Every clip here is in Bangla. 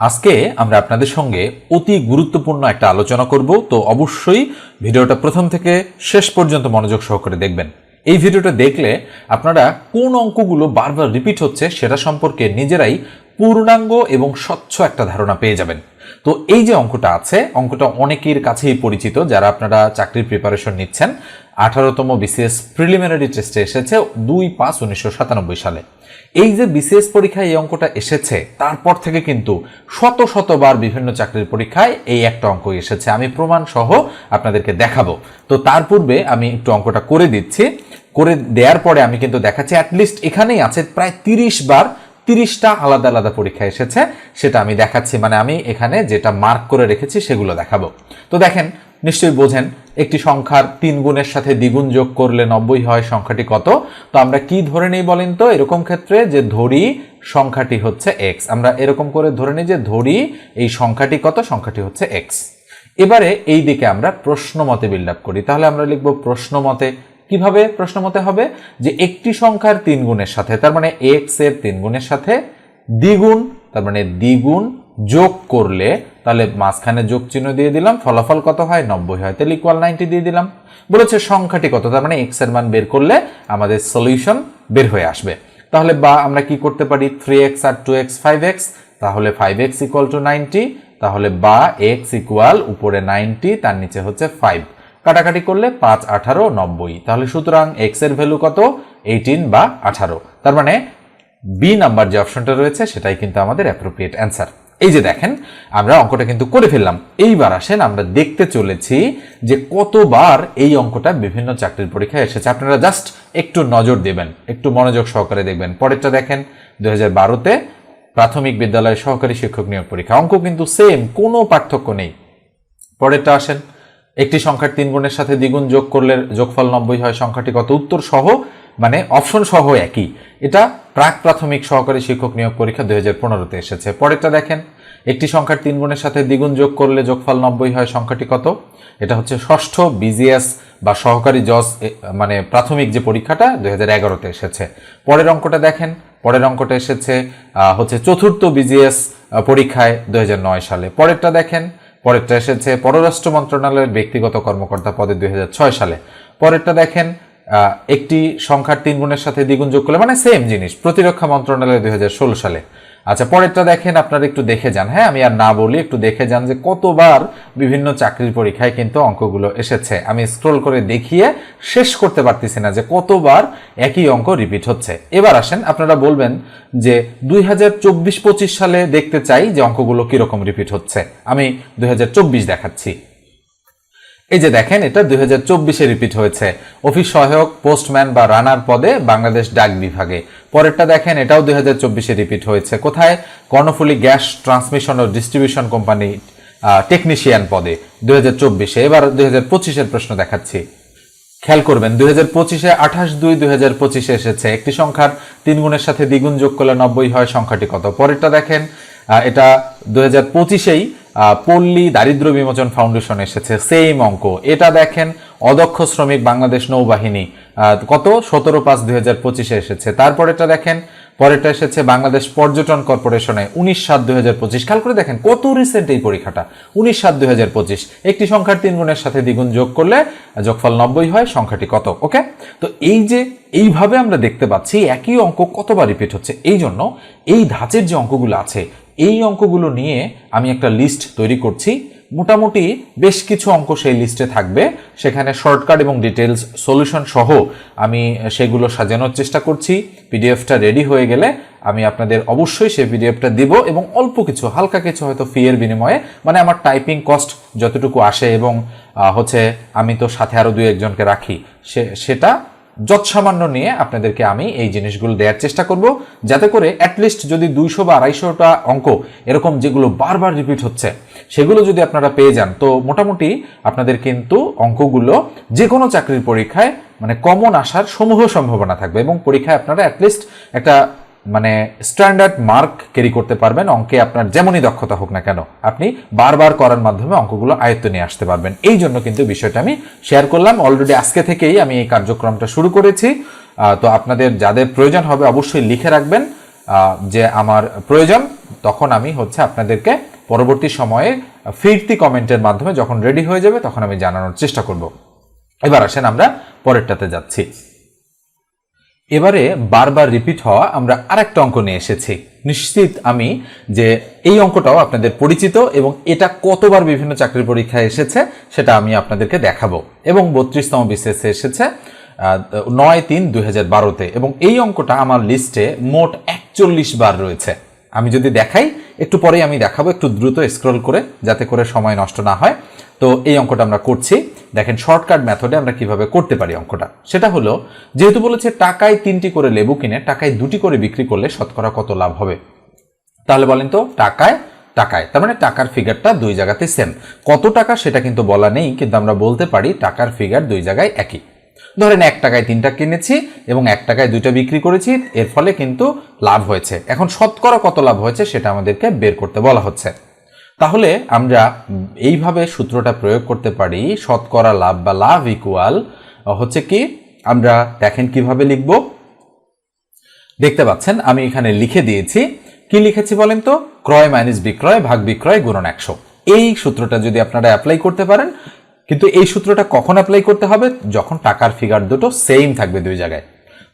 আজকে আমরা আপনাদের সঙ্গে অতি গুরুত্বপূর্ণ একটা আলোচনা করব, তো অবশ্যই ভিডিওটা প্রথম থেকে শেষ পর্যন্ত মনোযোগ সহকারে দেখবেন। এই ভিডিওটা দেখলে আপনারা কোন অঙ্কগুলো বারবার রিপিট হচ্ছে সেটা সম্পর্কে নিজেরাই পূর্ণাঙ্গ এবং স্বচ্ছ একটা ধারণা পেয়ে যাবেন। তো এই যে অঙ্কটা আছে, অঙ্কটা অনেকের কাছেই পরিচিত, যারা আপনারা চাকরির প্রিপারেশন নিচ্ছেন আঠারোতম বিসিএস প্রিলিমিনারি টেস্টে এসেছে দুই পাঁচ উনিশশো সাতানব্বই সালে। এই যে বিসিএস পরীক্ষায় এই অঙ্কটা এসেছে, তারপর থেকে কিন্তু শত শতবার বিভিন্ন চাকরির পরীক্ষায় এই একটা অঙ্ক এসেছে। আমি প্রমাণ সহ আপনাদেরকে দেখাবো। তো তার পূর্বে আমি একটু অঙ্কটা করে দিচ্ছি। করে দেওয়ার পরে আমি কিন্তু দেখাচ্ছি অ্যাটলিস্ট এখানেই আছে প্রায় তিরিশ বার তিরিশটা আলাদা আলাদা পরীক্ষা এসেছে, সেটা আমি দেখাচ্ছি। মানে আমি এখানে যেটা মার্ক করে রেখেছি সেগুলো দেখাবো। তো দেখেন, নিশ্চয়ই বোঝেন একটি সংখ্যার তিন গুণের সাথে দ্বিগুণ যোগ করলে নব্বই হয়, সংখ্যাটি কত? তো আমরা কি ধরে নেই বলেন তো? এরকম ক্ষেত্রে যে ধরি সংখ্যাটি হচ্ছে এক্স আমরা এরকম করে ধরে নিই যে ধরি এই সংখ্যাটি কত? সংখ্যাটি হচ্ছে এক্স এবারে এই দিকে আমরা প্রশ্ন মতে বিল্ড করি। তাহলে আমরা লিখব প্রশ্ন মতে কীভাবে প্রশ্ন মতে হবে? যে একটি সংখ্যার তিন গুণের সাথে, তার মানে এক্সের তিন গুণের সাথে দ্বিগুণ, তার মানে দ্বিগুণ যোগ করলে, তাহলে মাঝখানে যোগ চিহ্ন দিয়ে দিলাম, ফলাফল কত হয়? নব্বই হয়। তাহলে ইকুয়াল নাইনটি দিয়ে দিলাম। বলেছে সংখ্যাটি কত? তার মানে এক্সের মান বের করলে আমাদের সলিউশন বের হয়ে আসবে। তাহলে বা আমরা কি করতে পারি? থ্রি এক্স আর টু এক্স ফাইভ এক্স তাহলে five x equal to ninety তাহলে বা এক্স ইকুয়াল উপরে নাইনটি তার নিচে হচ্ছে ফাইভ কাটাকাটি করলে পাঁচ, আঠারো, নব্বই। তাহলে সুতরাং এক্সের ভ্যালু কত? এইটিন বা আঠারো। তার মানে বি নাম্বার যে অপশনটা রয়েছে, সেটাই কিন্তু আমাদের অ্যাপ্রোপ্রিয়েট অ্যান্সার এই যে দেখেন, আমরা অঙ্কটা কিন্তু করে ফেললাম। এইবার আসেন, আমরা দেখতে চলেছি যে কতবার এই অঙ্কটা বিভিন্ন চাকরির পরীক্ষায় এসেছে। আপনারা জাস্ট একটু নজর দেবেন, একটু মনোযোগ সহকারে দেখবেন। পরেরটা দেখেন, দুই হাজার বারোতে প্রাথমিক বিদ্যালয়ের সহকারী শিক্ষক নিয়োগ পরীক্ষা। অঙ্ক কিন্তু সেম কোনো পার্থক্য নেই। পরেরটা আসেন, একটি সংখ্যার তিন গুণের সাথে দ্বিগুণ যোগ করলে যোগফল নব্বই হয়, সংখ্যাটি কত? উত্তর সহ মানে অপশন সহ একই। এটা প্রাক প্রাথমিক সহকারী শিক্ষক নিয়োগ পরীক্ষা দুই হাজার পনেরোতে এসেছে। পরেরটা দেখেন, একটি সংখ্যার তিন গুণের সাথে দ্বিগুণ যোগ করলে যোগফল নব্বই হয়, সংখ্যাটি কত? এটা হচ্ছে ষষ্ঠ বিজিএস বা সহকারী জজ মানে প্রাথমিক যে পরীক্ষাটা দুই হাজার এগারোতে এসেছে। পরের অঙ্কটা দেখেন, পরের অঙ্কটা এসেছে হচ্ছে চতুর্থ বিজিএস পরীক্ষায় দু হাজার নয় সালে। পরেরটা দেখেন, পরেরটা এসেছে পররাষ্ট্র মন্ত্রণালয়ের ব্যক্তিগত কর্মকর্তা পদে দু হাজার ছয় সালে। পরেরটা দেখেন একটি সংখ্যার তিন গুণের সাথে দ্বিগুণ যোগ করলে মানে সেম জিনিস, প্রতিরক্ষা মন্ত্রণালয় দুই ষোলো সালে। আচ্ছা পরেরটা দেখেন, আপনারা একটু দেখে যান। হ্যাঁ আমি আর না বলি, একটু দেখে যান যে কতবার বিভিন্ন চাকরির পরীক্ষায় কিন্তু অঙ্কগুলো এসেছে। আমি স্ক্রল করে দেখিয়ে শেষ করতে পারতেছি না যে কতবার একই অঙ্ক রিপিট হচ্ছে। এবার আসেন, আপনারা বলবেন যে দুই হাজার চব্বিশ পঁচিশ সালে দেখতে চাই যে অঙ্কগুলো কীরকম রিপিট হচ্ছে। আমি দুই হাজার চব্বিশ দেখাচ্ছি। এই যে দেখেন, এটা দুই হাজার চব্বিশে রিপিট হয়েছে। অফিস সহায়ক পোস্টম্যান বা রানার পদে বাংলাদেশ ডাক বিভাগে। পরেরটা দেখেন, এটাও দুই হাজার চব্বিশে রিপিট হয়েছে। কোথায়? কর্ণফুলী গ্যাস ট্রান্সমিশন ও ডিস্ট্রিবিউশন কোম্পানি টেকনিশিয়ান পদে দুই হাজার চব্বিশে। এবার দুই হাজার পঁচিশের প্রশ্ন দেখাচ্ছি। খেয়াল করবেন, দুই হাজার পঁচিশে আঠাশ দুই দুই হাজার পঁচিশে এসেছে। একটি সংখ্যার তিন গুণের সাথে দ্বিগুণ যোগ করলে নব্বই হয়, সংখ্যাটি কত? পরেরটা দেখেন এটা দুই হাজার পঁচিশেই পল্লী দারিদ্র বিমোচন ফাউন্ডেশন এসেছে। সেম অঙ্ক। এটা দেখেন, অদক্ষ শ্রমিক বাংলাদেশ নৌবাহিনী। কত? সতেরো পাঁচ দুই হাজার পঁচিশে এসেছে। দেখেন পরেরটা এসেছে বাংলাদেশ পর্যটন কর্পোরেশনে উনিশ সাত দুই হাজার পঁচিশ। খেয়াল করে দেখেন কত রিসেন্ট এই পরীক্ষাটা। উনিশ সাত দুই হাজার পঁচিশ। একটি সংখ্যার তিন গুণের সাথে দ্বিগুণ যোগ করলে যোগফল নব্বই হয়, সংখ্যাটি কত? ওকে তো এই যে এইভাবে আমরা দেখতে পাচ্ছি, একই অঙ্ক কতবার রিপিট হচ্ছে? এই জন্য এই ধাঁচের যে অঙ্কগুলো আছে, এই অঙ্কগুলো নিয়ে আমি একটা লিস্ট তৈরি করছি। মোটামুটি বেশ কিছু অঙ্ক সেই লিস্টে থাকবে। সেখানে শর্টকাট এবং ডিটেলস সলিউশন সহ আমি সেগুলো সাজানোর চেষ্টা করছি। পিডিএফটা রেডি হয়ে গেলে আমি আপনাদের অবশ্যই সেই পিডিএফটা দিব এবং অল্প কিছু, হালকা কিছু হয়তো ফিয়ের বিনিময়ে মানে আমার টাইপিং কস্ট যতটুকু আসে এবং হচ্ছে আমি তো সাথে আরও দুই একজনকে রাখি, সে, সেটা যৎসামান্য নিয়ে আপনাদেরকে আমি এই জিনিসগুলো দেওয়ার চেষ্টা করব, যাতে করে অ্যাটলিস্ট যদি দুইশো বা আড়াইশোটা অঙ্ক এরকম যেগুলো বারবার রিপিট হচ্ছে, সেগুলো যদি আপনারা পেয়ে যান, তো মোটামুটি আপনাদের কিন্তু অঙ্কগুলো যে কোনো চাকরির পরীক্ষায় মানে কমন আসার সমূহ সম্ভাবনা থাকবে এবং পরীক্ষায় আপনারা অ্যাটলিস্ট একটা মানে স্ট্যান্ডার্ড মার্ক ক্যারি করতে পারবেন, অঙ্কে আপনার যেমনই দক্ষতা হোক না কেন, আপনি বারবার করার মাধ্যমে অঙ্কগুলো আয়ত্ত নিয়ে আসতে পারবেন। এই জন্য কিন্তু বিষয়টা আমি শেয়ার করলাম। অলরেডি আজকে থেকেই আমি এই কার্যক্রমটা শুরু করেছি। তো আপনাদের যাদের প্রয়োজন হবে অবশ্যই লিখে রাখবেন। যে আমার প্রয়োজন, তখন আমি হচ্ছে আপনাদেরকে পরবর্তী সময়ে ফিরতি কমেন্টের মাধ্যমে যখন রেডি হয়ে যাবে, তখন আমি জানানোর চেষ্টা করব। এবার আসেন আমরা পরেরটাতে যাচ্ছি। এবারে বারবার রিপিট হওয়া আমরা আরেকটা অঙ্ক নিয়ে এসেছি। নিশ্চিত আমি যে এই অঙ্কটাও আপনাদের পরিচিত এবং এটা কতবার বিভিন্ন চাকরির পরীক্ষায় এসেছে সেটা আমি আপনাদেরকে দেখাবো। এবং বত্রিশতম বিসিএসে এসেছে নয় তিন দুই হাজার বারোতে এবং এই অঙ্কটা আমার লিস্টে মোট একচল্লিশ বার রয়েছে। আমি যদি দেখাই, একটু পরেই আমি দেখাবো, একটু দ্রুত স্ক্রল করে, যাতে করে সময় নষ্ট না হয়। তো এই অঙ্কটা আমরা করছি। দেখেন শর্টকাট মেথডে আমরা কীভাবে করতে পারি অঙ্কটা। সেটা হলো, যেহেতু বলেছে টাকায় তিনটি করে লেবু কিনে, টাকায় দুটি করে বিক্রি করলে শতকরা কত লাভ হবে? তাহলে বলেন তো, টাকায় টাকায়। তার মানে টাকার ফিগারটা দুই জায়গাতে সেম কত টাকা সেটা কিন্তু বলা নেই, কিন্তু আমরা বলতে পারি টাকার ফিগার দুই জায়গায় একই। ধরেন এক টাকায় তিনটা কিনেছি এবং এক টাকায় দুইটা বিক্রি করেছি, এর ফলে কিন্তু লাভ হয়েছে। এখন শতকরা কত লাভ হয়েছে সেটা আমাদেরকে বের করতে বলা হচ্ছে। তাহলে আমরা এইভাবে সূত্রটা প্রয়োগ করতে পারি, শতকরা লাভ বা লাভ ইকুয়াল হচ্ছে কি, আমরা দেখেন কীভাবে লিখব। দেখতে পাচ্ছেন, আমি এখানে লিখে দিয়েছি। কি লিখেছি বলেন তো? ক্রয় মাইনাস বিক্রয় ভাগ বিক্রয় গুণন একশো। এই সূত্রটা যদি আপনারা অ্যাপ্লাই করতে পারেন, কিন্তু এই সূত্রটা কখন অ্যাপ্লাই করতে হবে? যখন টাকার ফিগার দুটো সেম থাকবে দুই জায়গায়।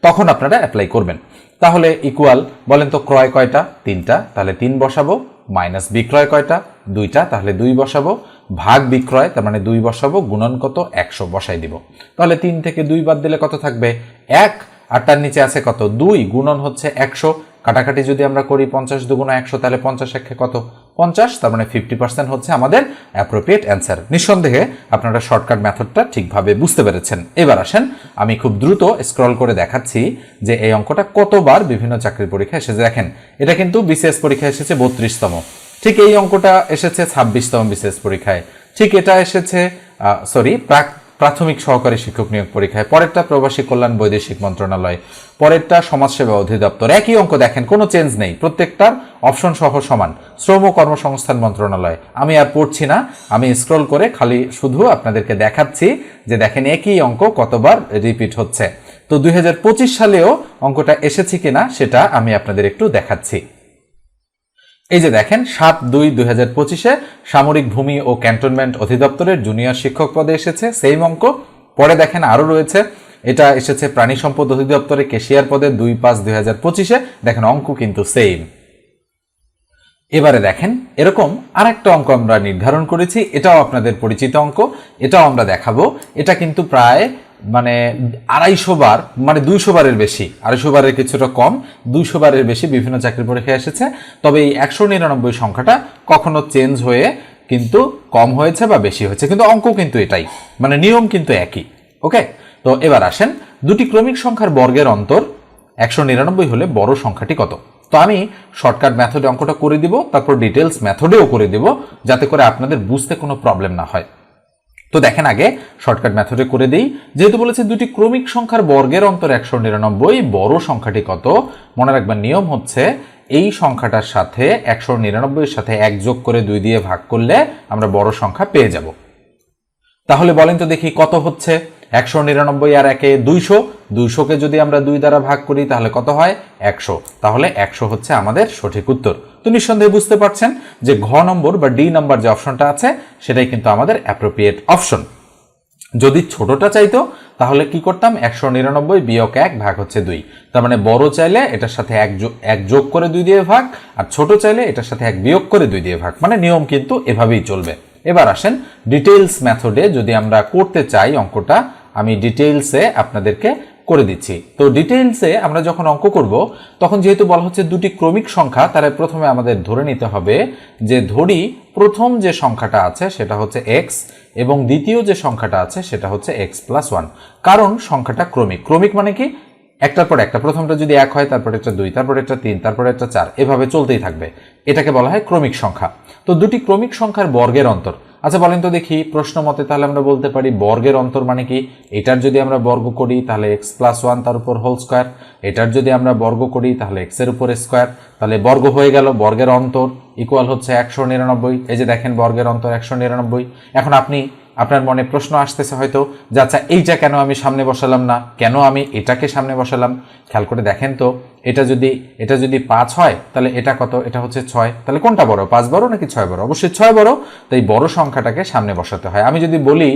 তখন আপনারা অ্যাপ্লাই করবেন। তাহলে ইকুয়াল বলেন তো ক্রয় কয়টা? তিনটা। তাহলে তিন বসাবো, মাইনাস বিক্রয় কয়টা? দুইটা, তাহলে দুই বসাবো, ভাগ বিক্রয়, তার মানে দুই বসাবো, গুণন কত? একশো বসাই দিব। তাহলে তিন থেকে দুই বাদ দিলে কত থাকবে? এক, আর তার নিচে আছে কত? দুই, গুণন হচ্ছে একশো। কাটাকাটি যদি আমরা করি পঞ্চাশ দুগুণ একশো, তাহলে পঞ্চাশ একে কত? পঞ্চাশ, তার মানে ফিফটি পার্সেন্ট হচ্ছে আমাদের অ্যাপ্রোপ্রিয়েট অ্যান্সার নিঃসন্দেহে আপনারা শর্টকাট মেথডটা ঠিকভাবে বুঝতে পেরেছেন। এবার আসেন, আমি খুব দ্রুত স্ক্রল করে দেখাচ্ছি যে এই অঙ্কটা কতবার বিভিন্ন চাকরির পরীক্ষা এসেছে। দেখেন, এটা কিন্তু বিসিএস পরীক্ষা এসেছে বত্রিশতম। ঠিক এই অঙ্কটা এসেছে ছাব্বিশতম বিসিএস পরীক্ষায়। ঠিক এটা এসেছে সরি প্রাক, প্রাথমিক সহকারী শিক্ষক নিয়োগ পরীক্ষায়। পরেরটা প্রবাসী কল্যাণ বৈদেশিক মন্ত্রণালয়। পরেরটা সমাজসেবা অধিদপ্তর। একই অঙ্ক দেখেন, কোনো চেঞ্জ নেই। প্রত্যেকটার অপশন সহ সমান। শ্রম ও কর্মসংস্থান মন্ত্রণালয়। আমি আর পড়ছি না, আমি স্ক্রল করে খালি শুধু আপনাদেরকে দেখাচ্ছি যে দেখেন একই অঙ্ক কতবার রিপিট হচ্ছে। তো দুই হাজার পঁচিশ সালেও অঙ্কটা এসেছে কিনা, সেটা আমি আপনাদের একটু দেখাচ্ছি। এই যে দেখেন, সাত দুই দুই হাজার পঁচিশে সামরিক ভূমি ও ক্যান্টনমেন্ট অধিদপ্তরের জুনিয়র শিক্ষক পদে এসেছে সেম অঙ্ক। পরে দেখেন আরও রয়েছে, এটা এসেছে প্রাণী সম্পদ অধিদপ্তরে কেশিয়ার পদে দুই পাঁচ দুই হাজার পঁচিশে। দেখেন অঙ্ক কিন্তু সেম। এবারে দেখেন, এরকম আরেকটা অঙ্ক আমরা নির্ধারণ করেছি, এটাও আপনাদের পরিচিত অঙ্ক, এটাও আমরা দেখাবো। এটা কিন্তু প্রায় মানে আড়াইশো বার মানে দুইশো বারের বেশি, আড়াইশো বারের কিছুটা কম, দুইশো বারের বেশি বিভিন্ন চাকরি পরীক্ষায় এসেছে। তবে এই একশো নিরানব্বই সংখ্যাটা কখনো চেঞ্জ হয়ে কিন্তু কম হয়েছে বা বেশি হয়েছে, কিন্তু অঙ্ক কিন্তু এটাই মানে নিয়ম কিন্তু একই, ওকে? তো এবার আসেন, দুটি ক্রমিক সংখ্যার বর্গের অন্তর, একশো নিরানব্বই হলে বড় সংখ্যাটি কত? তো আমি শর্টকাট মেথডে অঙ্কটা করে দিব, তারপর ডিটেলস মেথডেও করে দিব, যাতে করে আপনাদের বুঝতে কোনো প্রবলেম না হয়। তো দেখেন আগে শর্টকাট মেথডে করে দিই। যেহেতু বলেছে দুটি ক্রমিক সংখ্যার বর্গের অন্তর একশো নিরানব্বই, বড় সংখ্যাটি কত? মনে রাখবেন নিয়ম হচ্ছে এই সংখ্যাটার সাথে একশো নিরানব্বইয়ের সাথে এক যোগ করে দুই দিয়ে ভাগ করলে আমরা বড় সংখ্যা পেয়ে যাব। তাহলে বলেন তো দেখি কত হচ্ছে? একশো নিরানব্বই আর একে দুইশো। দুইশোকে যদি আমরা দুই দ্বারা ভাগ করি তাহলে কত হয়? একশো। তাহলে একশো হচ্ছে আমাদের সঠিক উত্তর। তো নিঃসন্দেহে বুঝতে পারছেন যে ঘ নম্বর বা ডি নম্বর যে অপশনটা আছে, সেটাই কিন্তু আমাদের অ্যাপ্রোপ্রিয়েট অপশন যদি ছোটটা চাইতো, তাহলে কি করতাম? একশো নিরানব্বই বিয়োগ এক ভাগ হচ্ছে দুই। তার মানে বড় চাইলে এটার সাথে এক এক যোগ করে দুই দিয়ে ভাগ, আর ছোট চাইলে এটার সাথে এক বিয়োগ করে দুই দিয়ে ভাগ। মানে নিয়ম কিন্তু এভাবেই চলবে। এবার আসেন ডিটেইলস মেথডে যদি আমরা করতে চাই অঙ্কটা, আমি ডিটেইলসে আপনাদেরকে করে দিচ্ছি। তো ডিটেইলসে আমরা যখন অঙ্ক করব, তখন যেহেতু বলা হচ্ছে দুটি ক্রমিক সংখ্যা, তাহলে প্রথমে আমাদের ধরে নিতে হবে যে ধরি প্রথম যে সংখ্যাটা আছে সেটা হচ্ছে এক্স এবং দ্বিতীয় যে সংখ্যাটা আছে সেটা হচ্ছে এক্স প্লাস ওয়ান কারণ সংখ্যাটা ক্রমিক। ক্রমিক মানে কি? একটার পর একটা। প্রথমটা যদি এক হয়, তারপর একটা দুই, তারপর একটা তিন, তারপর একটা চার। এভাবে চলতেই থাকবে। এটাকে বলা হয় ক্রমিক সংখ্যা। তো দুটি ক্রমিক সংখ্যার বর্গের অন্তর। আচ্ছা বলেন তো দেখি, প্রশ্ন মতে তাহলে আমরা বলতে পারি বর্গের অন্তর মানে কি? এটার যদি আমরা বর্গ করি, তাহলে এক্স প্লাস ওয়ান তার উপর হোল স্কোয়ার এটার যদি আমরা বর্গ করি, তাহলে এক্সের উপর স্কোয়ার তাহলে বর্গ হয়ে গেল, বর্গের অন্তর ইকুয়াল হচ্ছে একশো নিরানব্বই। এই যে দেখেন, বর্গের অন্তর একশো নিরানব্বই। এখন আপনি আপনার মনে প্রশ্ন আসতেছে হয়তো, যে আচ্ছা এইটা কেন আমি সামনে বসালাম না? কেন আমি এটাকে সামনে বসালাম? খেয়াল করে দেখেন তো, এটা যদি এটা যদি পাঁচ হয়, তাহলে এটা কত? এটা হচ্ছে ছয়। তাহলে কোনটা বড়? পাঁচ বড় নাকি ছয় বড়? অবশ্যই ছয় বড়। তাই বড় সংখ্যাটাকে সামনে বসাতে হয়। আমি যদি বলি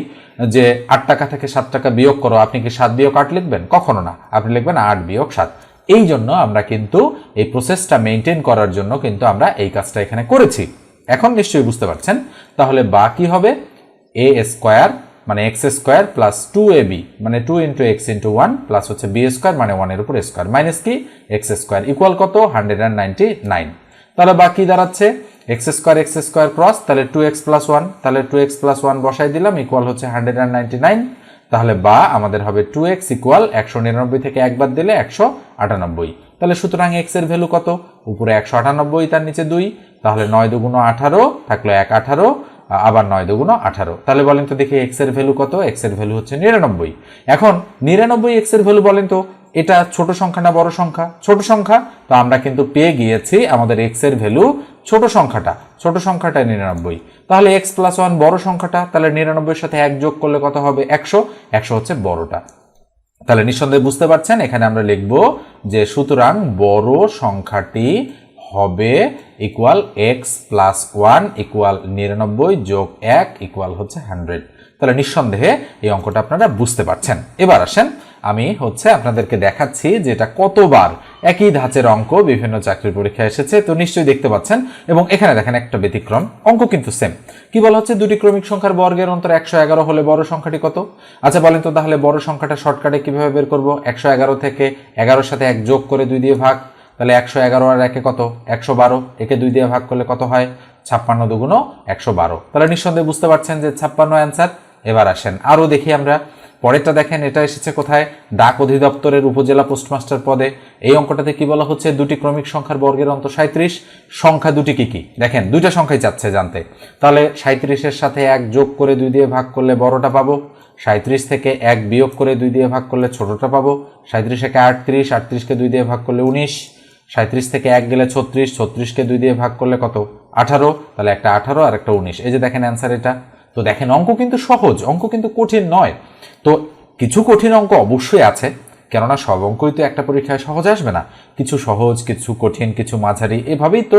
যে আট টাকা থেকে সাত টাকা বিয়োগ করো, আপনি কি সাত বিয়োগ আট লিখবেন? কখনো না। আপনি লিখবেন আট বিয়োগ সাত। এই জন্য আমরা কিন্তু এই প্রসেসটা মেনটেন করার জন্য কিন্তু আমরা এই কাজটা এখানে করেছি। এখন নিশ্চয়ই বুঝতে পারছেন। তাহলে বা কি হবে? এ স্কোয়ার মানে x square plus two a b মানে two into x into one plus হচ্ছে বি স্কোয়ার মানে ওয়ানের উপর স্কোয়ার মাইনাস কি? এক্স স্কোয়ার ইকুয়াল কত? হান্ড্রেড অ্যান্ড নাইনটি নাইন তাহলে বাকি দাঁড়াচ্ছে x square x square cross তাহলে টু এক্স প্লাস ওয়ান তাহলে টু এক্স প্লাস ওয়ান বসাই দিলাম ইকুয়াল হচ্ছে হান্ড্রেড অ্যান্ড নাইনটি নাইন তাহলে বা আমাদের হবে টু এক্স ইকুয়াল একশো নিরানব্বই থেকে একবার দিলে একশো আটানব্বই। তাহলে সুতরাং এক্সের ভ্যালু কত? উপরে একশো আটানব্বই, তার নিচে দুই। তাহলে নয় দুগুণ আঠারো থাকল এক আঠারো। আবার নয় দুগুণ আঠারো। তাহলে বলেন তো দেখি এক্সের ভ্যালু কত? এক্সের ভ্যালু হচ্ছে নিরানব্বই। এখন নিরানব্বই এক্সের ভ্যালু বলেন তো, এটা ছোট সংখ্যা না বড় সংখ্যা? ছোট সংখ্যা? তো আমরা কিন্তু পেয়ে গিয়েছি আমাদের এক্সের ভ্যালু ছোট সংখ্যাটা। ছোট সংখ্যাটা নিরানব্বই। তাহলে এক্স প্লাস ওয়ান বড় সংখ্যাটা, তাহলে নিরানব্বইয়ের সাথে এক যোগ করলে কত হবে? একশো। একশো হচ্ছে বড়টা। তাহলে নিঃসন্দেহে বুঝতে পারছেন, এখানে আমরা লিখব যে সুতরাং বড় সংখ্যাটি হবে equal x plus one equal নিরানব্বই যোগ এক ইকুয়াল হচ্ছে হান্ড্রেড তাহলে নিঃসন্দেহে এই অঙ্কটা আপনারা বুঝতে পারছেন। এবার আসেন, আমি হচ্ছে আপনাদেরকে দেখাচ্ছি যে এটা কতবার একই ধাঁচের অঙ্ক বিভিন্ন চাকরির পরীক্ষায় এসেছে, তো নিশ্চয়ই দেখতে পাচ্ছেন। এবং এখানে দেখেন একটা ব্যতিক্রম, অঙ্ক কিন্তু সেম কি বলা হচ্ছে? দুটি ক্রমিক সংখ্যার বর্গের অন্তর একশো এগারো হলে বড় সংখ্যাটি কত? আচ্ছা বলেন তো তাহলে বড় সংখ্যাটা শর্টকাটে কীভাবে বের করব? একশো এগারো থেকে এগারোর সাথে এক যোগ করে দুই দিয়ে ভাগ। তাহলে একশো এগারো আর একে কত? একশো বারো। একে দুই দিয়ে ভাগ করলে কত হয়? ছাপ্পান্ন দুগুণ একশো বারো। তাহলে নিঃসন্দেহে বুঝতে পারছেন যে ছাপ্পান্ন অ্যান্সার এবার আসেন। আরও দেখি আমরা। পরেরটা দেখেন, এটা এসেছে কোথায়? ডাক অধিদপ্তরের উপজেলা পোস্টমাস্টার পদে। এই অঙ্কটাতে কি বলা হচ্ছে? দুটি ক্রমিক সংখ্যার বর্গের অন্ত সাঁত্রিশ সংখ্যা দুটি কি কি? দেখেন, দুইটা সংখ্যাই চাচ্ছে জানতে। তাহলে সাঁত্রিশের সাথে এক যোগ করে দুই দিয়ে ভাগ করলে বড়টা পাবো। সাঁত্রিশ থেকে এক বিয়োগ করে দুই দিয়ে ভাগ করলে ছোটটা পাবো। সাঁত্রিশ একে আটত্রিশ, আটত্রিশকে দুই দিয়ে ভাগ করলে উনিশ। সাঁত্রিশ থেকে এক গেলে ছত্রিশ, ছত্রিশকে দুই দিয়ে ভাগ করলে কত? আঠারো, তাহলে একটা আঠারো আর একটা উনিশ। এই যে দেখেন অ্যান্সার এটা। তো দেখেন, অঙ্ক কিন্তু সহজ, অঙ্ক কিন্তু কঠিন নয়। তো কিছু কঠিন অঙ্ক অবশ্যই আছে, কেননা সব অঙ্কই তো একটা পরীক্ষায় সহজ আসবে না। কিছু সহজ, কিছু কঠিন, কিছু মাঝারি, এভাবেই তো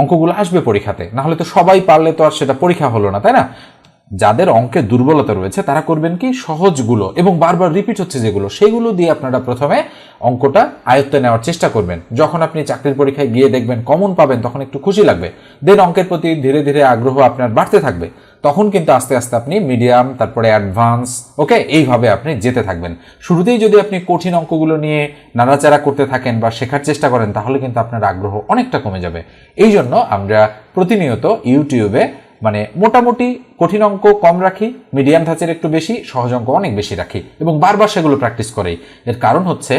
অঙ্কগুলো আসবে পরীক্ষাতে। না হলে তো সবাই পারলে তো আর সেটা পরীক্ষা হলো না, তাই না? যাদের অঙ্কে দুর্বলতা রয়েছে, তারা করবেন কি? সহজগুলো। এবং বারবার রিপিট হচ্ছে যেগুলো। সেগুলো দিয়ে আপনারা প্রথমে অঙ্কটা আয়ত্তে নেওয়ার চেষ্টা করবেন। যখন আপনি চাকরির পরীক্ষায় গিয়ে দেখবেন কমন পাবেন, তখন একটু খুশি লাগবে। দেন অঙ্কের প্রতি ধীরে ধীরে আগ্রহ আপনার বাড়তে থাকবে। তখন কিন্তু আস্তে আস্তে আপনি মিডিয়াম তারপরে অ্যাডভান্স ওকে এইভাবে আপনি যেতে থাকবেন। শুরুতেই যদি আপনি কঠিন অঙ্কগুলো নিয়ে নাড়াচাড়া করতে থাকেন বা শেখার চেষ্টা করেন, তাহলে কিন্তু আপনার আগ্রহ অনেকটা কমে যাবে। এই জন্য আমরা প্রতিনিয়ত ইউটিউবে মানে মোটামুটি কঠিন অঙ্ক কম রাখি মিডিয়াম ধাঁচের একটু বেশি, সহজ অঙ্ক অনেক বেশি রাখি এবং বারবার সেগুলো প্র্যাকটিস করেই। এর কারণ হচ্ছে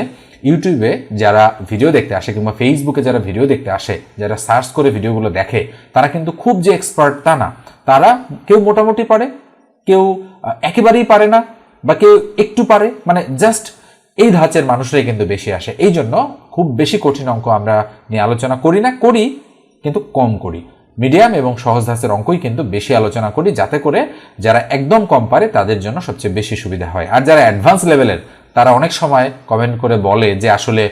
ইউটিউবে যারা ভিডিও দেখতে আসে কিংবা ফেসবুকে যারা ভিডিও দেখতে আসে, যারা সার্চ করে ভিডিওগুলো দেখে, তারা কিন্তু খুব যে এক্সপার্ট তা না। তারা কেউ মোটামুটি পারে, কেউ একেবারেই পারে না বা কেউ একটু পারে মানে জাস্ট এই ধাঁচের মানুষরাই কিন্তু বেশি আসে। এই জন্য খুব বেশি কঠিন অঙ্ক আমরা নিয়ে আলোচনা করি না, করি, কিন্তু কম করি। মিডিয়াম এবং সহজ ধাঁচের অঙ্কই কিন্তু বেশি আলোচনা করি, যাতে করে যারা একদম কম পারে তাদের জন্য সবচেয়ে বেশি সুবিধা হয়। আর যারা অ্যাডভান্স লেভেলের তারা অনেক সময় কমেন্ট করে বলে যে, আসলে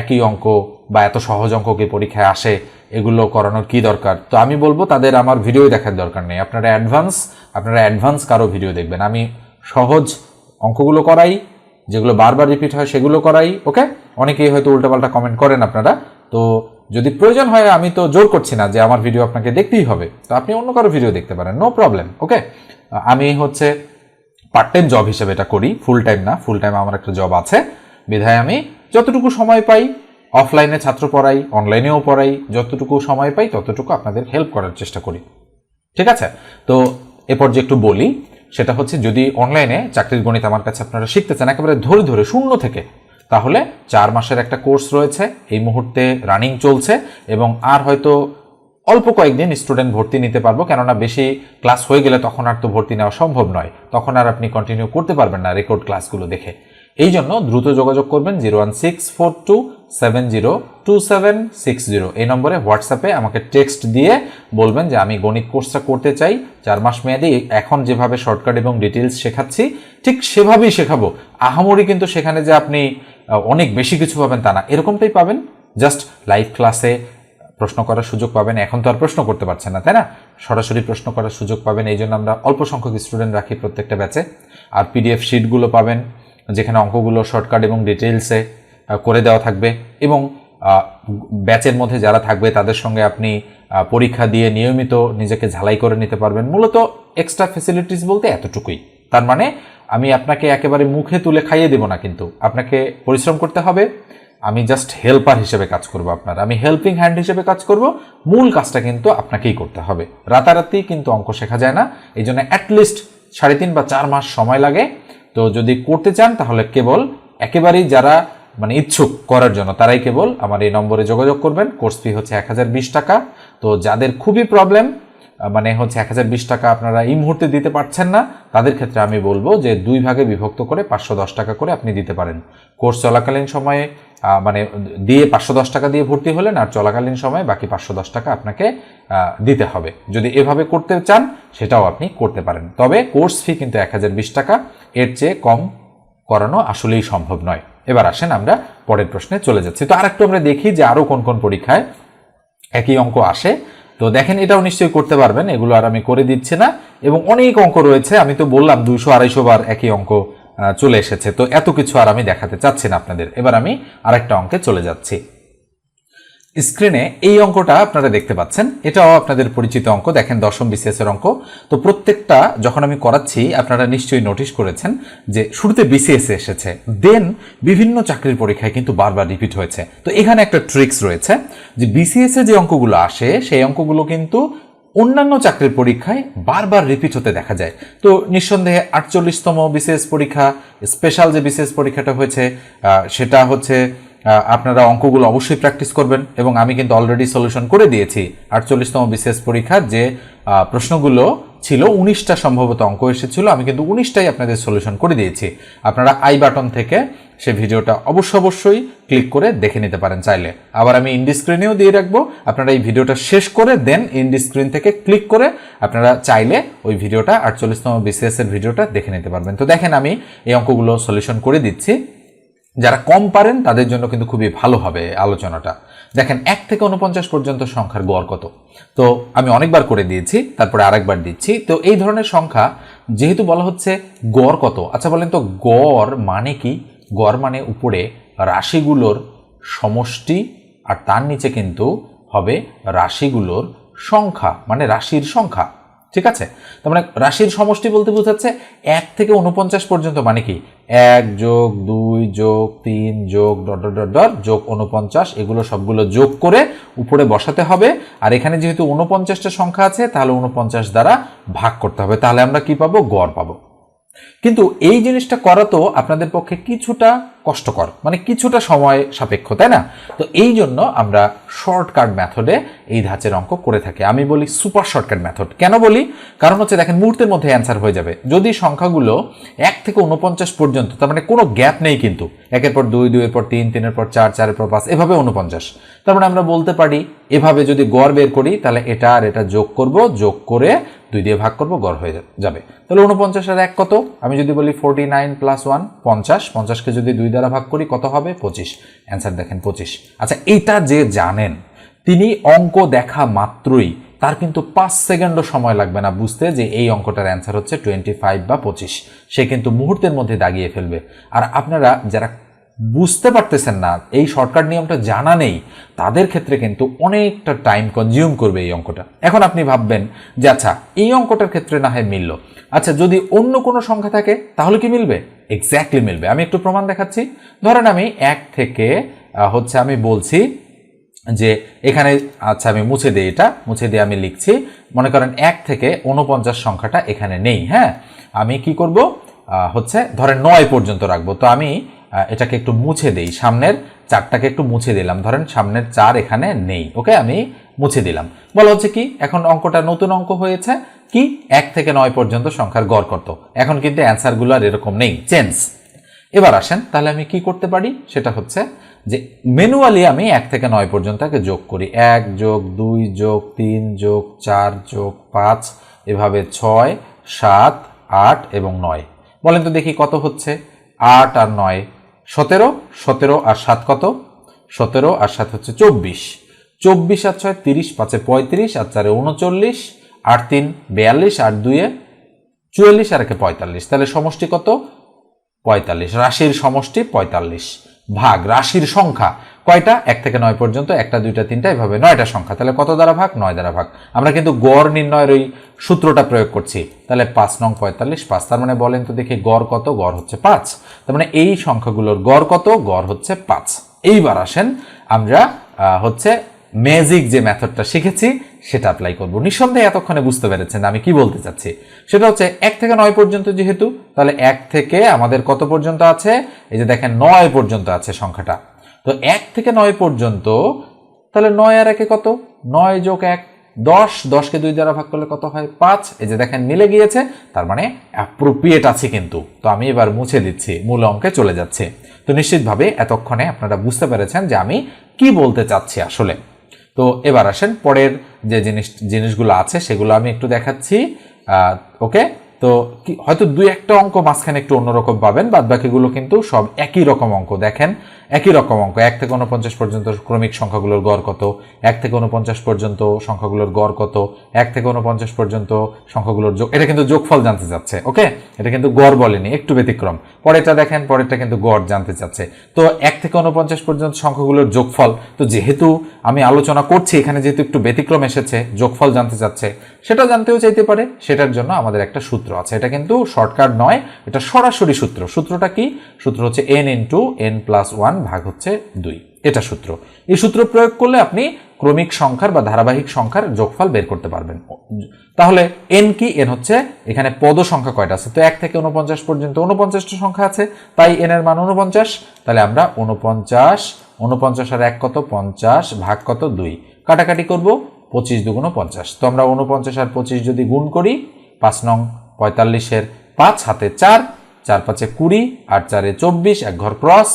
একই অঙ্ক বা এত সহজ অঙ্ক কি পরীক্ষায় আসে? এগুলো করানোর কি দরকার? তো আমি বলব, তাদের আমার ভিডিও দেখার দরকার নেই। আপনারা অ্যাডভান্স আপনারা অ্যাডভান্স কারও ভিডিও দেখবেন। আমি সহজ অঙ্কগুলো করাই, যেগুলো বারবার রিপিট হয় সেগুলো করাই ওকে অনেকেই হয়তো উল্টাপাল্টা কমেন্ট করেন আপনারা। তো যদি প্রয়োজন হয়, আমি তো জোর করছি না যে আমার ভিডিও আপনাকে দেখতেই হবে। তো আপনি অন্য কারও ভিডিও দেখতে পারেন নো প্রবলেম ওকে আমি হচ্ছে পার্ট টাইম জব হিসেবে এটা করি ফুল টাইম না ফুল টাইম আমার একটা জব আছে। বিধায় আমি যতটুকু সময় পাই অফলাইনে ছাত্র পড়াই অনলাইনেও পড়াই, যতটুকু সময় পাই, ততটুকু আপনাদের হেল্প করার চেষ্টা করি। ঠিক আছে? তো এরপর যে একটু বলি, সেটা হচ্ছে যদি অনলাইনে চাকরির গণিত আমার কাছে আপনারা শিখতে চান, একেবারে ধরে ধরে, শূন্য থেকে তাহলে চার মাসের একটা কোর্স রয়েছে, এই মুহূর্তে রানিং চলছে এবং আর হয়তো অল্প কয়েকদিন স্টুডেন্ট ভর্তি নিতে পারব, কেননা বেশি ক্লাস হয়ে গেলে তখন আর তো ভর্তি নেওয়া সম্ভব নয়। তখন আর আপনি কন্টিনিউ করতে পারবেন না রেকর্ড ক্লাসগুলো দেখে। এই জন্য দ্রুত যোগাযোগ করবেন zero one six four two seven zero two seven six zero. এই নম্বরে হোয়াটসঅ্যাপে আমাকে টেক্সট দিয়ে বলবেন যে আমি গণিত কোর্সটা করতে চাই, চার মাস মেয়াদি, এখন যেভাবে শর্টকাট এবং ডিটেলস শেখাচ্ছি, ঠিক সেভাবেই শেখাবো। আহামরি কিন্তু সেখানে যে আপনি অনেক বেশি কিছু পাবেন তা না। এরকমটাই পাবেন। জাস্ট লাইভ ক্লাসে প্রশ্ন করার সুযোগ পাবেন। এখন তো আর প্রশ্ন করতে পারছেন না, তাই না? সরাসরি প্রশ্ন করার সুযোগ পাবেন। এই জন্য আমরা অল্প সংখ্যক স্টুডেন্ট রাখি প্রত্যেকটা ব্যাচে আর পিডিএফ শিটগুলো পাবেন, যেখানে অঙ্কগুলো শর্টকাট এবং ডিটেলসে করে দেওয়া থাকবে। এবং ব্যাচের মধ্যে যারা থাকবে, তাদের সঙ্গে আপনি পরীক্ষা দিয়ে নিয়মিত নিজেকে ঝালাই করে নিতে পারবেন। মূলত এক্সট্রা ফেসিলিটিস বলতে এতটুকুই। তার মানে আমি আপনাকে একেবারে মুখে তুলে খাইয়ে দেব না কিন্তু। আপনাকে পরিশ্রম করতে হবে। আমি জাস্ট হেল্পার হিসেবে কাজ করব আপনার। আমি হেল্পিং হ্যান্ড হিসেবে কাজ করব। মূল কাজটা কিন্তু আপনাকেই করতে হবে। রাতারাতি কিন্তু অঙ্ক শেখা যায় না। এই জন্য অ্যাটলিস্ট সাড়ে তিন বা চার মাস সময় লাগে। তো যদি করতে চান, তাহলে কেবল একেবারেই যারা মানে ইচ্ছুক করার জন্য, তারাই কেবল আমার এই নম্বরে যোগাযোগ করবেন। কোর্স ফি হচ্ছে এক হাজার বিশ টাকা। তো যাদের খুবই প্রবলেম মানে হচ্ছে এক হাজার বিশ টাকা আপনারা এই মুহূর্তে দিতে পারছেন না। তাদের ক্ষেত্রে আমি বলব যে দুই ভাগে বিভক্ত করে পাঁচশো দশ টাকা করে আপনি দিতে পারেন। কোর্স চলাকালীন সময়ে মানে দিয়ে পাঁচশো দশ টাকা দিয়ে ভর্তি হলেন আর চলাকালীন সময়ে বাকি পাঁচশো দশ টাকা আপনাকে দিতে হবে। যদি এভাবে করতে চান, সেটাও আপনি করতে পারেন। তবে কোর্স ফি কিন্তু এক হাজার বিশ টাকা, এর চেয়ে কম করানো আসলেই সম্ভব নয়। এবার আসেন আমরা পরের প্রশ্নে চলে যাচ্ছি। তো আরেকটু আমরা দেখি যে আরও কোন কোন পরীক্ষায় একই অঙ্ক আসে। তো দেখেন, এটাও নিশ্চয়ই করতে পারবেন। এগুলো আর আমি করে দিচ্ছি না। এবং অনেক অঙ্ক রয়েছে। আমি তো বললাম, দুইশো আড়াইশো বার একই অঙ্ক চলে এসেছে। তো এত কিছু আর আমি দেখাতে চাচ্ছি না আপনাদের। এবার আমি আরেকটা অঙ্কে চলে যাচ্ছি। স্ক্রিনে এই অঙ্কটা আপনারা দেখতে পাচ্ছেন। এটাও আপনাদের পরিচিত অঙ্ক, দেখেন দশম বিসিএস এর অঙ্ক। তো প্রত্যেকটা যখন আমি করাচ্ছি, আপনারা নিশ্চয়ই নোটিশ করেছেন যে শুরুতে বিসিএস এসেছে, দেন বিভিন্ন চাকরির পরীক্ষায় কিন্তু বারবার রিপিট হয়েছে। তো এখানে একটা ট্রিক্স রয়েছে যে বিসিএস এ যে অঙ্কগুলো আসে, সেই অঙ্কগুলো কিন্তু অন্যান্য চাকরির পরীক্ষায় বারবার রিপিট হতে দেখা যায়। তো নিঃসন্দেহে আটচল্লিশতম বিসিএস পরীক্ষা, স্পেশাল যে বিসিএস পরীক্ষাটা হয়েছে সেটা হচ্ছে আপনারা অঙ্কগুলো অবশ্যই প্র্যাকটিস করবেন এবং আমি কিন্তু অলরেডি সলিউশন করে দিয়েছি। আটচল্লিশতম বিশেষ পরীক্ষার যে প্রশ্নগুলো ছিল, উনিশটা সম্ভবত অঙ্ক এসেছিল, আমি কিন্তু উনিশটাই আপনাদের সলিউশন করে দিয়েছি। আপনারা আই বাটন থেকে সে ভিডিওটা অবশ্য অবশ্যই ক্লিক করে দেখে নিতে পারেন চাইলে। আবার আমি ইন্ডি স্ক্রিনেও দিয়ে রাখব। আপনারা এই ভিডিওটা শেষ করে দেন ইন্ডি স্ক্রিন থেকে ক্লিক করে আপনারা চাইলে ওই ভিডিওটা আটচল্লিশতম বিসিএস এর ভিডিওটা দেখে নিতে পারবেন। তো দেখেন আমি এই অঙ্কগুলো সলিউশন করে দিচ্ছি। যারা কম পারেন, তাদের জন্য কিন্তু খুবই ভালো হবে আলোচনাটা। দেখেন, এক থেকে উনপঞ্চাশ পর্যন্ত সংখ্যার গড় কত? তো আমি অনেকবার করে দিয়েছি, তারপরে আরেকবার দিচ্ছি। তো এই ধরনের সংখ্যা, যেহেতু বলা হচ্ছে গড় কত আচ্ছা বলেন তো, গড় মানে কি? গড় মানে উপরে রাশিগুলোর সমষ্টি, আর তার নিচে কিন্তু হবে রাশিগুলোর সংখ্যা মানে রাশির সংখ্যা। ঠিক আছে? তার মানে রাশির সমষ্টি বলতে বোঝাচ্ছে এক থেকে উনপঞ্চাশ পর্যন্ত মানে কি? এক যোগ দুই যোগ তিন যোগ ডট ডট ডট যোগ উনপঞ্চাশ এগুলো সবগুলো যোগ করে উপরে বসাতে হবে। আর এখানে যেহেতু উনপঞ্চাশটা সংখ্যা আছে, তাহলে উনপঞ্চাশ দ্বারা ভাগ করতে হবে। তাহলে আমরা কি পাবো? গড় পাবো। কিন্তু এই জিনিসটা করা তো আপনাদের পক্ষে কিছুটা কষ্টকর মানে কিছুটা সময় সাপেক্ষ, তাই না? তো এই জন্য আমরা শর্টকাট মেথডে এই ধাঁচের অঙ্ক করে থাকি। আমি বলি সুপার শর্টকাট মেথড কেন বলি? কারণ হচ্ছে দেখেন, মুহূর্তের মধ্যে অ্যান্সার হয়ে যাবে। যদি সংখ্যাগুলো এক থেকে উনপঞ্চাশ পর্যন্ত, তার মানে কোনো গ্যাপ নেই কিন্তু, একের পর দুই, দুইয়ের পর তিন, তিনের পর চার, চারের পর পাঁচ, এভাবে উনপঞ্চাশ তার মানে আমরা বলতে পারি, এভাবে যদি গড় বের করি, তাহলে এটা আর এটা যোগ করব, যোগ করে দুই দিয়ে ভাগ করব, গড় হয়ে যাবে। তাহলে উনপঞ্চাশ আর এক কত? আমি যদি বলি ফোরটি নাইন প্লাস ওয়ান পঞ্চাশ পঞ্চাশকে যদি দুই দ্বারা ভাগ করি, কত হবে? পঁচিশ। অ্যান্সার দেখেন, পঁচিশ। আচ্ছা এইটা যে জানেন, তিনি অঙ্ক দেখা মাত্রই, তার কিন্তু পাঁচ সেকেন্ডও সময় লাগবে না বুঝতে যে এই অঙ্কটার অ্যান্সার হচ্ছে টোয়েন্টি ফাইভ বা পঁচিশ। সে কিন্তু মুহূর্তের মধ্যে দাগিয়ে ফেলবে। আর আপনারা যারা বুঝতে পারতেছেন না, এই শর্টকাট নিয়মটা জানা নেই, তাদের ক্ষেত্রে কিন্তু অনেকটা টাইম কনজিউম করবে এই অঙ্কটা। এখন আপনি ভাববেন যে আচ্ছা এই অঙ্কটার ক্ষেত্রে না হয় মিলল। আচ্ছা যদি অন্য কোনো সংখ্যা থাকে, তাহলে কি মিলবে? এক্স্যাক্টলি মিলবে। আমি একটু প্রমাণ দেখাচ্ছি। ধরেন আমি এক থেকে হচ্ছে আমি বলছি যে এখানে আচ্ছা আমি মুছে দিই এটা, মুছে দিয়ে আমি লিখছি। মনে করেন এক থেকে উনপঞ্চাশ সংখ্যাটা এখানে নেই হ্যাঁ? আমি কি করব? হচ্ছে ধরেন নয় পর্যন্ত রাখব। তো আমি এটাকে একটু মুছে দেই। সামনের চারটাকে একটু মুছে দিলাম। ধরেন সামনের চার এখানে নেই। ওকে, আমি মুছে দিলাম। বলা হচ্ছে কি, এখন অঙ্কটা নতুন অঙ্ক হয়েছে। কি? এক থেকে নয় পর্যন্ত সংখ্যার গড় কত? এখন কিন্তু অ্যান্সারগুলো আর এরকম নেই। চেঞ্জ এবার আসেন, তাহলে আমি কি করতে পারি? সেটা হচ্ছে যে ম্যানুয়ালি আমি এক থেকে নয় পর্যন্ত আগে যোগ করি। এক যোগ দুই যোগ তিন যোগ চার যোগ পাঁচ, এভাবে ছয়, সাত, আট এবং নয়। বলেন তো দেখি কত হচ্ছে? আট আর নয়। সতেরো সতেরো আর সাত কত? সতেরো আর সাত হচ্ছে চব্বিশ। চব্বিশ আর ছয়, তিরিশ, পাঁচে পঁয়ত্রিশ, আর চারে উনচল্লিশ আট তিন, বিয়াল্লিশ আট দুয়ে চুয়াল্লিশ, আর একে পঁয়তাল্লিশ। তাহলে সমষ্টি কত? পঁয়তাল্লিশ। রাশির সমষ্টি পঁয়তাল্লিশ। ভাগ, রাশির সংখ্যা। কয়টা? এক থেকে নয় পর্যন্ত, একটা, দুইটা, তিনটা, এভাবে নয়টা সংখ্যা। তাহলে কত দ্বারা ভাগ? নয় দ্বারা ভাগ। আমরা কিন্তু গড় নির্ণয়ের ওই সূত্রটা প্রয়োগ করছি। তাহলে পাঁচ নং পঁয়তাল্লিশ, পাঁচ, তার মানে বলেন তো দেখি গড় কত, গড় হচ্ছে পাঁচ। তার মানে এই সংখ্যাগুলোর গড় কত, গড় হচ্ছে পাঁচ। এইবার আসেন আমরা হচ্ছে ম্যাজিক যে মেথডটা শিখেছি, সেটা অ্যাপ্লাই করব। নিঃসন্দেহে এতক্ষণে বুঝতে পেরেছেন আমি কি বলতে চাচ্ছি। সেটা হচ্ছে এক থেকে নয় পর্যন্ত যেহেতু, তাহলে এক থেকে আমাদের কত পর্যন্ত আছে? এই যে দেখেন নয় পর্যন্ত আছে সংখ্যাটা। তো এক থেকে নয় পর্যন্ত, তাহলে নয় আর একে কত? নয় যোগ এক, দশ। দশকে দুই দ্বারা ভাগ করলে কত হয়? পাঁচ। এই যে দেখেন, মিলে গিয়েছে, তার মানে অ্যাপ্রোপ্রিয়েট আছে কিন্তু। তো আমি এবার মুছে দিচ্ছি, মূল অঙ্কে চলে যাচ্ছে। তো নিশ্চিতভাবে এতক্ষণে আপনারা বুঝতে পেরেছেন যে আমি কি বলতে চাচ্ছি আসলে। তো এবার আসেন, পরের যে জিনিস, জিনিসগুলো আছে, সেগুলো আমি একটু দেখাচ্ছি। ওকে? তো হয়তো দুই একটা অঙ্ক মাঝখানে একটু অন্যরকম পাবেন বাদ বাকিগুলো কিন্তু সব একই রকম অঙ্ক। দেখেন, একই রকম অঙ্ক। এক থেকে উনপঞ্চাশ পর্যন্ত ক্রমিক সংখ্যাগুলোর গড় কত? এক থেকে উনপঞ্চাশ পর্যন্ত সংখ্যাগুলোর গড় কত? এক থেকে উনপঞ্চাশ পর্যন্ত সংখ্যাগুলোর যোগ এটা কিন্তু যোগফল জানতে চাচ্ছে, ওকে? এটা কিন্তু গড় বলেনি, একটু ব্যতিক্রম। পরেরটা দেখেন, পরেরটা কিন্তু গড় জানতে চাচ্ছে। তো এক থেকে উনপঞ্চাশ পর্যন্ত সংখ্যাগুলোর যোগফল, তো যেহেতু আমি আলোচনা করছি, এখানে যেহেতু একটু ব্যতিক্রম এসেছে, যোগফল জানতে চাচ্ছে, সেটা জানতেও চাইতে পারে, সেটার জন্য আমাদের একটা সূত্র আছে। এটা কিন্তু শর্টকাট নয়, এটা সরাসরি সূত্র। সূত্রটা কি? সূত্র হচ্ছে n into n plus one ভাগ হচ্ছে দুই। এটা সূত্র। এই সূত্র প্রয়োগ করলে আপনি ক্রমিক সংখ্যার বা ধারাবাহিক সংখ্যার যোগফল বের করতে পারবেন। তাহলে এন কি? এন হচ্ছে এখানে পদ সংখ্যা কয়টা আছে? তো এক থেকে উনপঞ্চাশ পর্যন্ত উনপঞ্চাশটা সংখ্যা আছে, তাই এন এর মান উনপঞ্চাশ তাহলে আমরা উনপঞ্চাশ উনপঞ্চাশ আর এক কত? পঞ্চাশ ভাগ কত? দুই। কাটাকাটি করব পঁচিশ দুগুণ পঞ্চাশ। তো আমরা উনপঞ্চাশ আর পঁচিশ যদি গুণ করি, পাঁচ নং পঁয়তাল্লিশের পাঁচ হাতে চার চার পাঁচে কুড়ি, আট চারে চব্বিশ, এক ঘর ক্রস,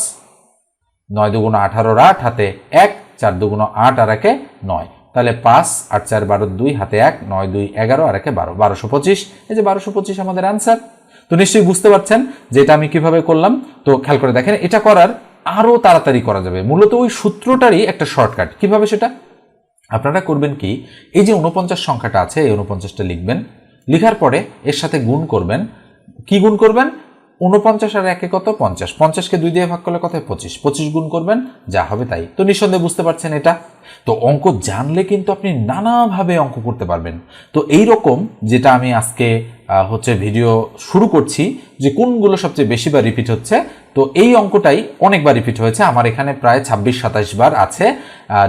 নয় দুগুণ আঠারোর আট, হাতে এক, চার দুগুণ আট আর একে নয়। তাহলে পাঁচ, আট চার বারো দুই, হাতে এক, নয় দুই এগারো আর একে বারো, বারোশো পঁচিশ। এই যে বারোশো পঁচিশ আমাদের অ্যান্সার তো নিশ্চয়ই বুঝতে পারছেন যে এটা আমি কীভাবে করলাম? তো খেয়াল করে দেখেন, এটা করার আরও তাড়াতাড়ি করা যাবে। মূলত ওই সূত্রটারই একটা শর্টকাট কীভাবে সেটা? আপনারা করবেন কি? এই যে উনপঞ্চাশ সংখ্যাটা আছে, এই উনপঞ্চাশটা লিখবেন। লিখার পরে এর সাথে গুণ করবেন। কি গুণ করবেন? উনপঞ্চাশ আর একে কত? পঞ্চাশ। পঞ্চাশকে দুই দিয়ে ভাগ করলে কত পঁচিশ। পঁচিশ গুণ করবেন, যা হবে তাই। তো নিঃসন্দেহে বুঝতে পারছেন এটা? তো অঙ্ক জানলে কিন্তু আপনি নানাভাবে অঙ্ক করতে পারবেন। তো এই রকম যেটা আমি আজকে হচ্ছে ভিডিও শুরু করছি, যে কোনগুলো সবচেয়ে বেশি বার রিপিট হচ্ছে, তো এই অঙ্কটাই অনেকবার রিপিট হয়েছে। আমার এখানে প্রায় ছাব্বিশ সাতাশ বার আছে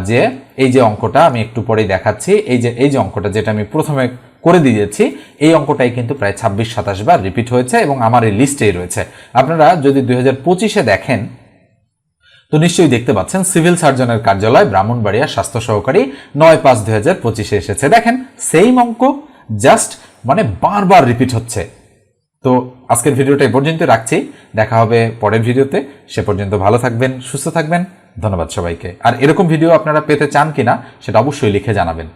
যে এই যে অঙ্কটা আমি একটু পরেই দেখাচ্ছি, এই যে এই যে অঙ্কটা যেটা আমি প্রথমে করে দিয়েছি এই অঙ্কটাই কিন্তু প্রায় ছাব্বিশ, সাতাশ বার রিপিট হয়েছে এবং আমার এই লিস্টেই রয়েছে। আপনারা যদি দুই পঁচিশে দেখেন, তো নিশ্চয়ই দেখতে পাচ্ছেন সিভিল সার্জনের কার্যালয়, ব্রাহ্মণবাড়িয়া, স্বাস্থ্য সহকারী, নয় পাঁচ দুই হাজার পঁচিশে এসেছে। দেখেন সেম অঙ্ক জাস্ট মানে বারবার রিপিট হচ্ছে। তো আজকের ভিডিওটা এই পর্যন্ত রাখছি। দেখা হবে পরের ভিডিওতে। সে পর্যন্ত ভালো থাকবেন, সুস্থ থাকবেন। ধন্যবাদ সবাইকে। আর এরকম ভিডিও আপনারা পেতে চান কিনা, সেটা অবশ্যই লিখে জানাবেন।